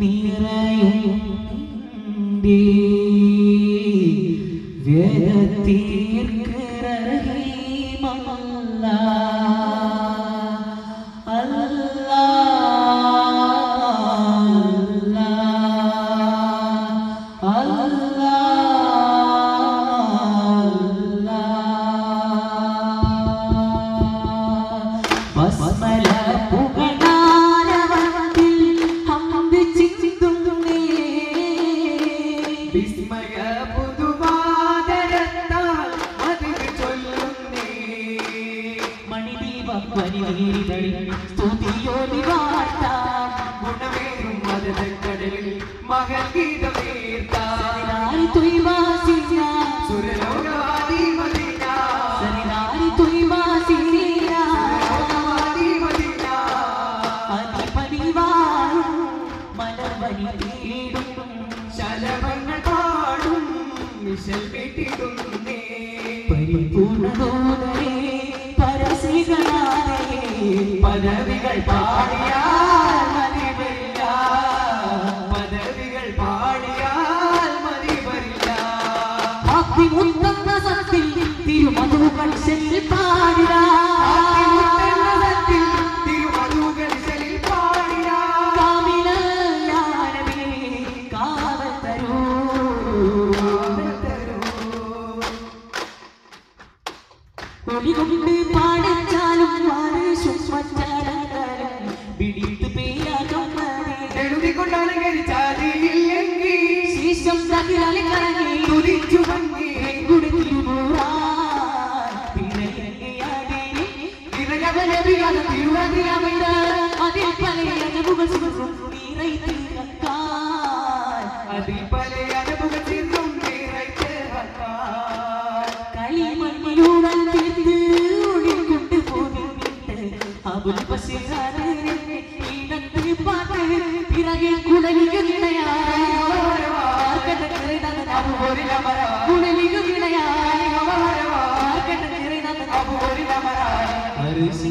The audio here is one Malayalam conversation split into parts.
നിറയും ഗുണമേറും മദതക്കടലിൽ മഹൽഗീതമേർത്താൽ സരിനാരി തുയ്വാസിന സുരലോകവാദി മദീന സരിനാരി തുയ്വാസിന സുരലോകവാദി മദീന അതിപതിവാഴും മലർവനി തേടും ശലഭങ്ങൾ പാടും മിശൽ വീട്ടിടുന്നേ പരസികളാരേ പദവികൾ പാടിയാൽ മതി വരില്ല പദവികൾ പാടിയാൽ മതി വരില്ല ഭക്തി മുത്തന്ന സത്തിൽ തിരുമധുകൾ ചെല്ലി പാടിടാ ആദിമുത്തന്നതത്തിൽ തിരുമധുകരിശലിൽ പാടിയാ. പലയജമുകൾ സുഖം നീറൈ തീർക്കാൻ അതിൽ പല അനുഭവത്തിനും നിറയ്ക്ക് വന്നാൽ. കളിമണ്ണിലൂടെ തീർത്ത് ഒളിക്കൊണ്ട് പോന്നിട്ട് അബുൽ ബഷീറാണ് ഈണത്ത് പാട്ട് പിറകെ കുടലിക കുടലിക അരിശി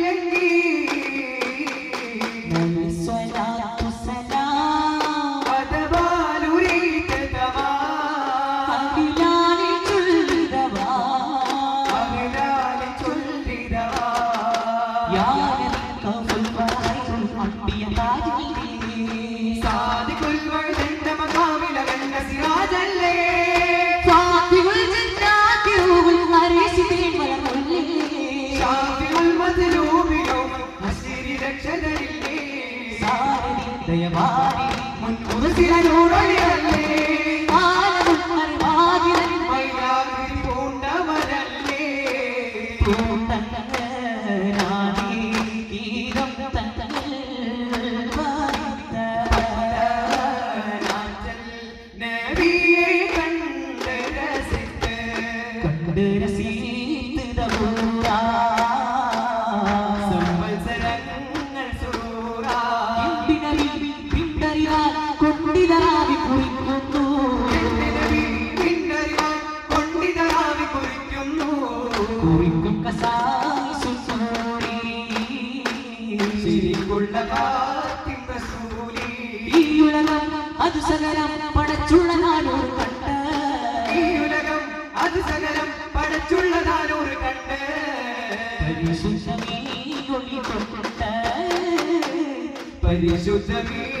감사합니다. അത് സകലം പടച്ചുള്ള അത് പടച്ചുള്ള പരിശുദ്ധമേ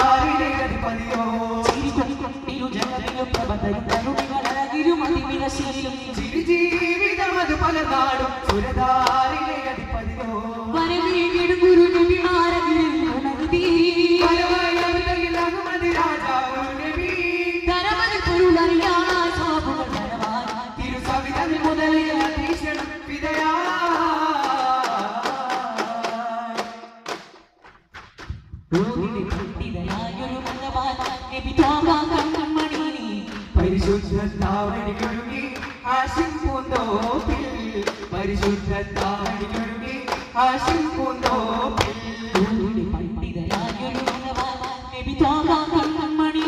നബി തരമതിൽ പൊരുളറിയാൻ സാബുകൾ വരവാൻ തിരുസവിധം മുതലേ അതീക്ഷണം വിതയാ റോഡിലെ പണ്ഡിതനായൊരു മന്നവാൻ നബി കൺമണി പരിശുദ്ധ താവണിക്കൊഴുകി ആശിം പൂന്തോപ്പിൽ പരിശുദ്ധ താവണിക്കൊഴുകി ആശിം പൂന്തോപ്പിൽ റോഡിലെ പണ്ഡിതനായൊരു മന്നവാൻ നബി തോകാൻ കൺമണി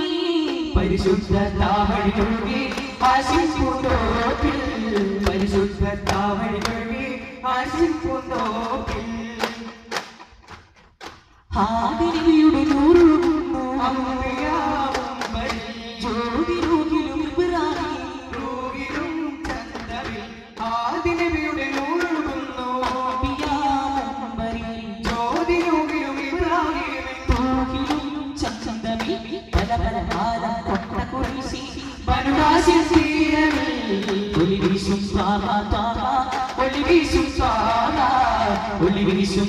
പരിശുദ്ധ താവണിക്കൊഴുകി ആശിം പൂന്തോപ്പിൽ പരിശുദ്ധ താവണിക്കൊഴുകി ആശിം പൂന്തോപ്പിൽ ഹാദിനബിയുടെ നൂറുകുന്നു അമ്പിയാവുമ്പൽ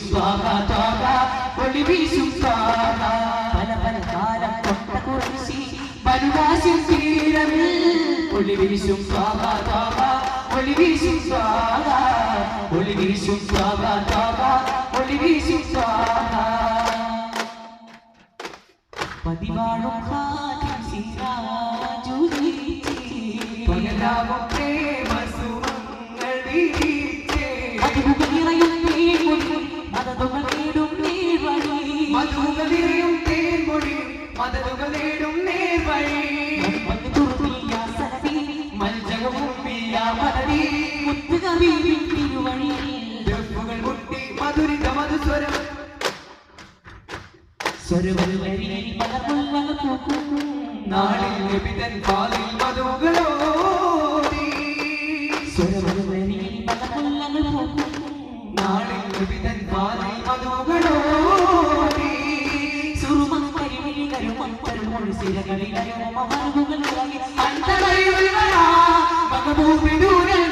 സ്വാഹ ത്വാഹ ഒളി വീശും സ്വാഹ പല പല കാലം കൊട്ട കുറിശി വനവാസി തീരമിൽ ഒളി വീശും സ്വാഹ ത്വാഹ ഒളി വീശും സ്വാഹ ഒളി വീശും സ്വാഹ ത്വാഹ ഒളി വീശും നാളിൽ ലഭിതൻ പാലിൽ മധുകളോടി നാളിൽ ലഭിതൻ പാലിൽ മധുകളോടി സുറുമക്കരിവിഴി കരുമക്കരുമൊഴി സിരകളിൽ അരുമമറുകുകൾ ഉലകിൽ അന്തകൈകൾ വരാ മകഭൂമി ദൂരൽ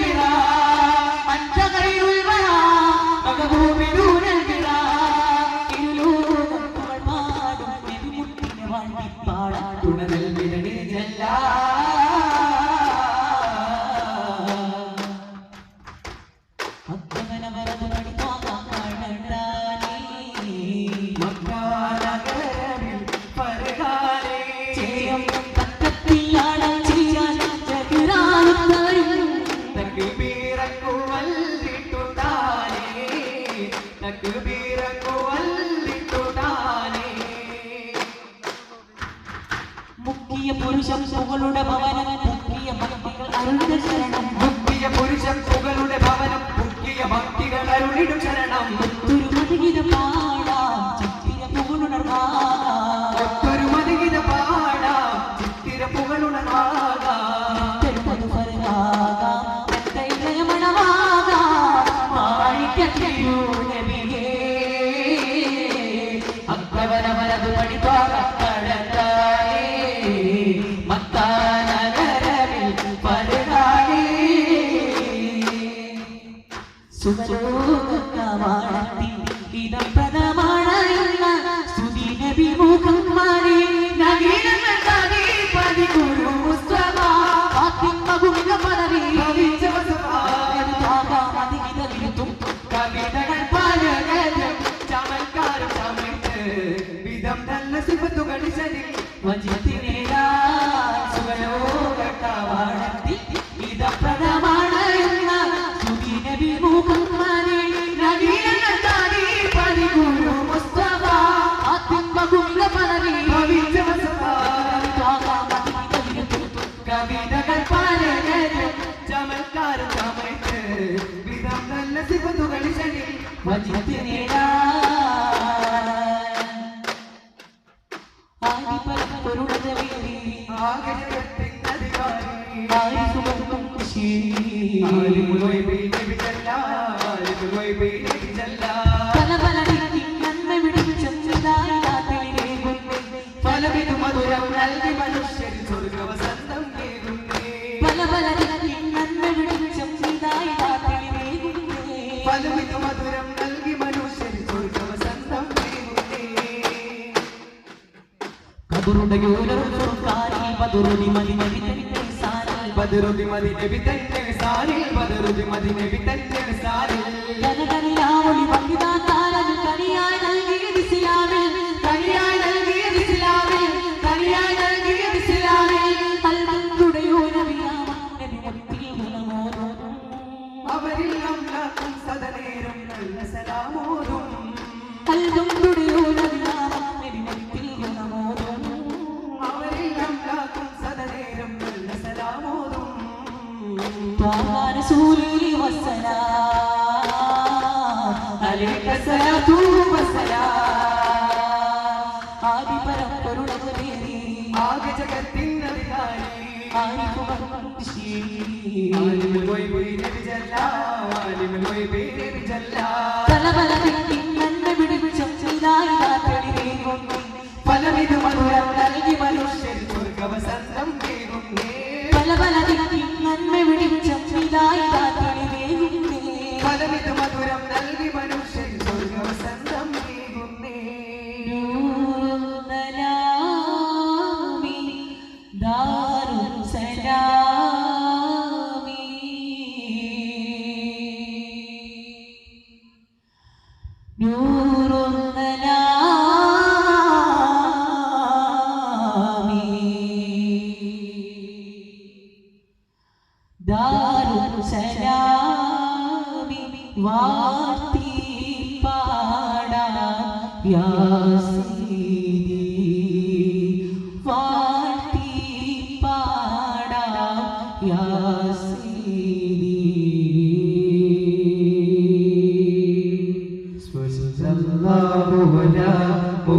പുകളുടെ ഭവനം മുക്കിയ ഭക്തികൾ അരുളുടെ ശരണം. മുക്തിയ പുരുഷൻ പുകളുടെ ഭവനം മുക്കിയ ഭക്തികൾ അരുളിടും ശരണം. ഒത്തൊരു മതികിത പാടാം ചത്തിര പുകളുണർവാകാം ഒത്തൊരു മതികിത പാടാം ചിത്തിര പുകളുണർവാകാം ಬಂದು ಗಣಿಸದೆ പല പല നന്മ വിളിച്ചം ഫലമിതു മധുരം നൽകി മനുഷ്യർ സ്വർഗവസന്തം പല പല നന്മ വിളിച്ചം ഫലമിതു മധുരം നൽകി മനുഷ്യർ സ്വർഗവസന്തം കബറുടെ യൂലറും ഫുർഖാനി ബദറുനി മദിനബി തന്റെ സാനി ബദറുദി മദി നബി തന്നെ സാരിൽ ബദറുദി മദി നബി തന്നെ സാരിൽ ജനകനിലാവൊളി വനിതാ താരങ്ങൾ കനിയായി ത്വാഹ റസൂലി വസ്സലാം. അലൈക സലാത്തു വസ്സലാം. ആദിപരപ്പൊരുളത വേണ്ടി ആകെ ജഗത്തിനധികാരി ആരിഫും ശീ ആലിമുൽ ഗൈബി നബി ജല്ല ആലിമുൽ ഗൈബി നബി ജല്ല പല പല ദിക്കിൽ നന്മ വിളിച്ചം തെളിവേകുന്നേ نور